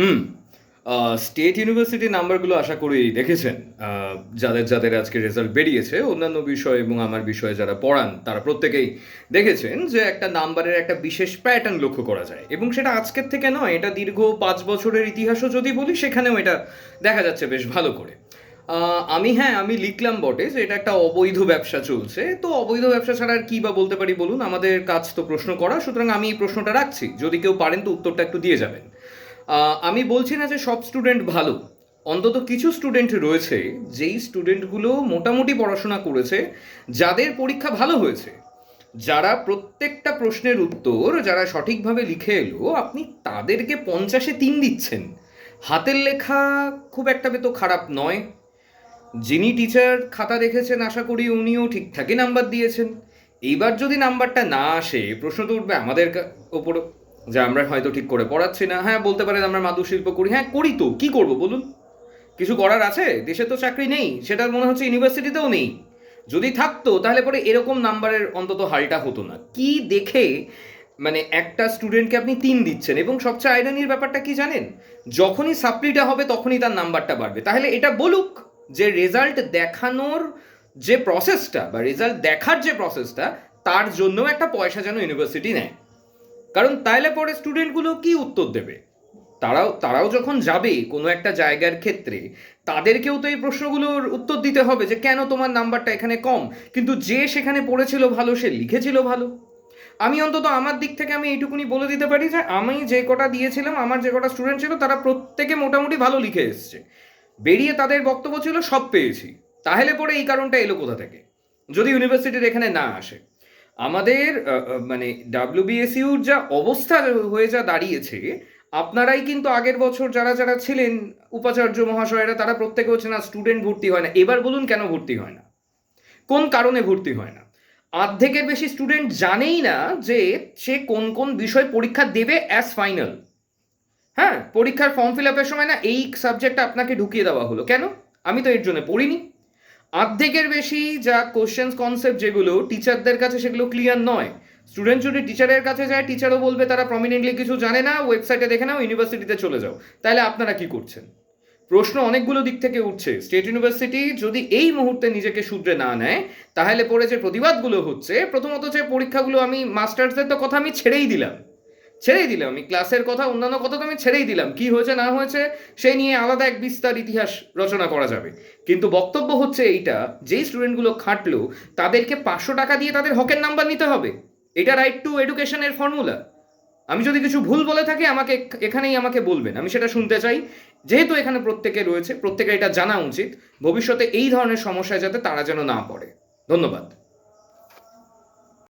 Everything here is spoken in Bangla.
হুম। স্টেট ইউনিভার্সিটির নাম্বারগুলো আশা করি দেখেছেন। যাদের যাদের আজকে রেজাল্ট বেরিয়েছে, অন্যান্য বিষয় এবং আমার বিষয়ে যারা পড়ান, তারা প্রত্যেকেই দেখেছেন যে একটা নাম্বারের একটা বিশেষ প্যাটার্ন লক্ষ্য করা যায়। এবং সেটা আজকের থেকে নয়, এটা দীর্ঘ পাঁচ বছরের ইতিহাসও যদি বলি, সেখানেও এটা দেখা যাচ্ছে বেশ ভালো করে। আমি হ্যাঁ আমি লিখলাম বটে যে এটা একটা অবৈধ ব্যবসা চলছে। তো অবৈধ ব্যবসা ছাড়া আর কি বা বলতে পারি বলুন? আমাদের কাজ তো প্রশ্ন করা। সুতরাং আমি এই প্রশ্নটা রাখছি। যদি কেউ পারেন তো উত্তরটা একটু দিয়ে যাবেন। আমি বলছি না যে সব স্টুডেন্ট ভালো। অন্তত কিছু স্টুডেন্ট রয়েছে, যেই স্টুডেন্টগুলো মোটামুটি পড়াশোনা করেছে, যাদের পরীক্ষা ভালো হয়েছে। যারা প্রত্যেকটা প্রশ্নের উত্তর যারা সঠিকভাবে লিখে এলো, আপনি তাদেরকে পঞ্চাশে তিন দিচ্ছেন। হাতের লেখা খুব একটা তো খারাপ নয়। যিনি টিচার খাতা দেখেছেন আশা করি উনিও ঠিকঠাকই নাম্বার দিয়েছেন। এইবার যদি নাম্বারটা না আসে, প্রশ্ন তো উঠবে আমাদের ওপরও। যে আমরা হয়তো ঠিক করে পড়াচ্ছি না। হ্যাঁ বলতে পারেন আমরা মাদুর শিল্প করি। হ্যাঁ করি তো, কি করব বলুন? কিছু করার আছে? দেশে তো চাকরি নেই সেটা মনে হচ্ছে ইউনিভার্সিটিতেও নেই। যদি থাকতো, তাহলে পরে এরকম নাম্বারের অন্তত হালটা হতো না। কি দেখে মানে একটা স্টুডেন্টকে আপনি তিন দিচ্ছেন? এবং সবচেয়ে আইরানির ব্যাপারটা কি জানেন? যখনই সাপ্লিটা হবে, তখনই তার নাম্বারটা বাড়বে। তাহলে এটা বলুক যে রেজাল্ট দেখানোর যে প্রসেসটা বা রেজাল্ট দেখার যে প্রসেসটা তার জন্য একটা পয়সা যেন ইউনিভার্সিটি নেয়। কারণ তাইলে পরে স্টুডেন্টগুলো কি উত্তর দেবে? তারাও তারাও যখন যাবে কোনো একটা জায়গার ক্ষেত্রে, তাদেরকেও তো এই প্রশ্নগুলোর উত্তর দিতে হবে যে কেন তোমার নাম্বারটা এখানে কম? কিন্তু যে সেখানে পড়েছিল ভালো, সে লিখেছিল ভালো। আমি অন্তত আমার দিক থেকে আমি এইটুকুনি বলে দিতে পারি যে আমি যে কটা দিয়েছিলাম, আমার যে কটা স্টুডেন্ট ছিল, তারা প্রত্যেকে মোটামুটি ভালো লিখে এসছে। বেরিয়ে তাদের বক্তব্য ছিল, সব পেয়েছি। তাহলে পরে এই কারণটা এলো কোথা থেকে? যদি ইউনিভার্সিটির এখানে না আসে। আমাদের মানে ডাব্লিউবিএসইউর যা অবস্থা হয়ে যা দাঁড়িয়েছে, আপনারাই কিন্তু আগের বছর যারা যারা ছিলেন উপাচার্য মহাশয়রা, তারা প্রত্যেকে হচ্ছে না স্টুডেন্ট ভর্তি হয় না। এবার বলুন কেন ভর্তি হয় না? কোন কারণে ভর্তি হয় না? অর্ধেকের বেশি স্টুডেন্ট জানেই না যে সে কোন কোন বিষয় পরীক্ষা দেবে অ্যাজ ফাইনাল হ্যাঁ পরীক্ষার ফর্ম ফিল আপের সময় না এই সাবজেক্টটা আপনাকে ঢুকিয়ে দেওয়া হলো। কেন? আমি তো এর জন্য পড়িনি। অর্ধেকের বেশি যা কোশ্চেন্স কনসেপ্ট যেগুলো টিচারদের কাছে সেগুলো ক্লিয়ার নয়। স্টুডেন্ট যদি টিচারের কাছে যায় টিচারও বলবে তারা প্রমিনেন্টলি কিছু জানে না ওয়েবসাইটে দেখে নাও ইউনিভার্সিটিতে চলে যাও। তাহলে আপনারা কি করছেন? প্রশ্ন অনেকগুলো দিক থেকে উঠছে। স্টেট ইউনিভার্সিটি যদি এই মুহূর্তে নিজেকে শুধরে না নেয়, তাহলে পরে যে প্রতিবাদগুলো হচ্ছে, প্রথমত যে পরীক্ষাগুলো আমি মাস্টার্সদের তো কথা আমি ছেড়েই দিলাম। ছেড়েই দিলাম। আমি ক্লাসের কথা, অন্যান্য কথা তো আমি ছেড়েই দিলাম। কি হয়েছে, না হয়েছে সেই নিয়ে আলাদা এক বিস্তার ইতিহাস রচনা করা যাবে। কিন্তু বক্তব্য হচ্ছে এইটা, যেই স্টুডেন্টগুলো খাটলো, তাদেরকে পাঁচশো টাকা দিয়ে তাদের হকের নাম্বার নিতে হবে। এটা রাইট টু এডুকেশনের ফর্মুলা আমি যদি কিছু ভুল বলে থাকি, আমাকে এখানেই আমাকে বলবেন। আমি সেটা শুনতে চাই। যেহেতু এখানে প্রত্যেকে রয়েছে, প্রত্যেকের এটা জানা উচিত, ভবিষ্যতে এই ধরনের সমস্যায় যাতে তারা যেন না পড়ে। ধন্যবাদ।